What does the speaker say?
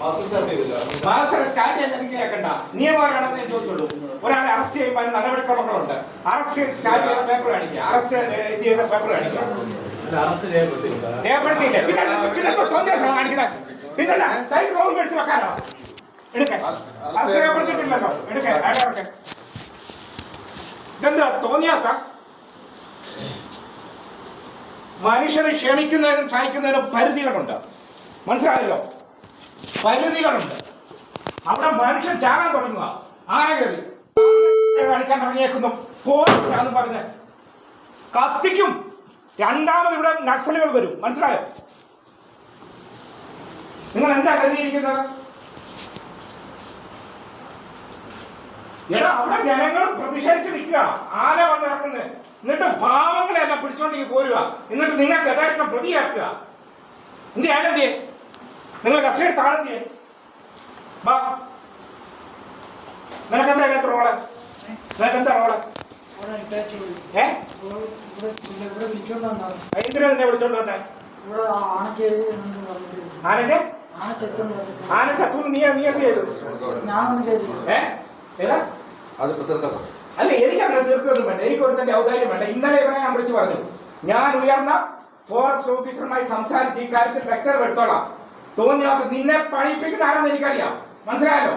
മാസം സ്റ്റാർട്ട് ചെയ്യാൻ എനിക്ക് കേൾക്കണ്ട. നിയമമാണെന്ന് ഞാൻ ചോദിച്ചുള്ളൂ ഒരാളെ അറസ്റ്റ് ചെയ്യുമ്പോൾ അതിന് നടപടിക്രമങ്ങളുണ്ട്. അറസ്റ്റ് സ്റ്റാർട്ട് ചെയ്ത പേപ്പർ കാണിക്കുക അറസ്റ്റ് ചെയ്ത പേപ്പർ കാണിക്കുക രേഖപ്പെടുത്തിയില്ല? പിന്നെ പിന്നെ സന്ദേശം കാണിക്കുന്നത്? പിന്നെ തൈ റോൾ മേടിച്ച് വെക്കാനോ? എടുക്കാൻ അറസ്റ്റ് രേഖപ്പെടുത്തിയിട്ടില്ലല്ലോ എടുക്കാൻ ആരാർക്ക് ഇതെന്താ? തോന്നിയാസ മനുഷ്യരെ ക്ഷണിക്കുന്നതിനും സഹിക്കുന്നതിനും പരിധികളുണ്ട്. മനസ്സിലായല്ലോ? പരിധികളുണ്ട് അവിടെ മനുഷ്യൻ ചാകാൻ തുടങ്ങുക ആന കയറി. കാണിക്കാൻ തുടങ്ങിയേക്കുന്നു. പോലീസാണെന്ന് പറഞ്ഞ്. കത്തിക്കും. രണ്ടാമത് ഇവിടെ നക്സലുകൾ വരും. മനസ്സിലായോ? നിങ്ങൾ എന്താ കരുതിയിരിക്കുന്നത്? എടാ അവിടെ ജനങ്ങൾ പ്രതിഷേധിച്ച് നിൽക്കുക. ആന വന്നിറങ്ങുന്നത് എന്നിട്ട് പാവങ്ങളെല്ലാം പിടിച്ചോണ്ടെങ്കിൽ പോരുക എന്നിട്ട് നിങ്ങൾക്ക് യഥേഷ്ടം പ്രതിയാക്കുക. എന്റെ ആനന്ദിയെ നിങ്ങൾ കസ്റ്റഡി താഴെന്തിയെ വാ. നിനക്കെന്താ അതിനകത്ത് റോൾ? നിനക്കെന്താ റോൾ. ഏ? എന്തിനാ നിന്നെ വിളിച്ചോണ്ട് വന്നേ? ആനന്റെ ആന ചത്തു. നീ നീ എന്ത് ചെയ്തു? അല്ല എനിക്ക് അങ്ങനെ തീർക്കൊന്നും വേണ്ട. എനിക്ക് ഒരുത്തന്റെ ഔദാര്യം വേണ്ട. ഇന്നലെ ഇവിടെ ഞാൻ വിളിച്ചു പറഞ്ഞു. ഞാൻ ഉയർന്ന ഫോറസ്റ്റ് ഓഫീസറുമായി സംസാരിച്ച് ഈ കാര്യത്തിൽ വ്യക്തത എടുത്തോളാം തോന്നിയ നിന്നെ പണിയിപ്പിക്കുന്ന ആരാന്ന് എനിക്കറിയാം. മനസ്സിലായല്ലോ?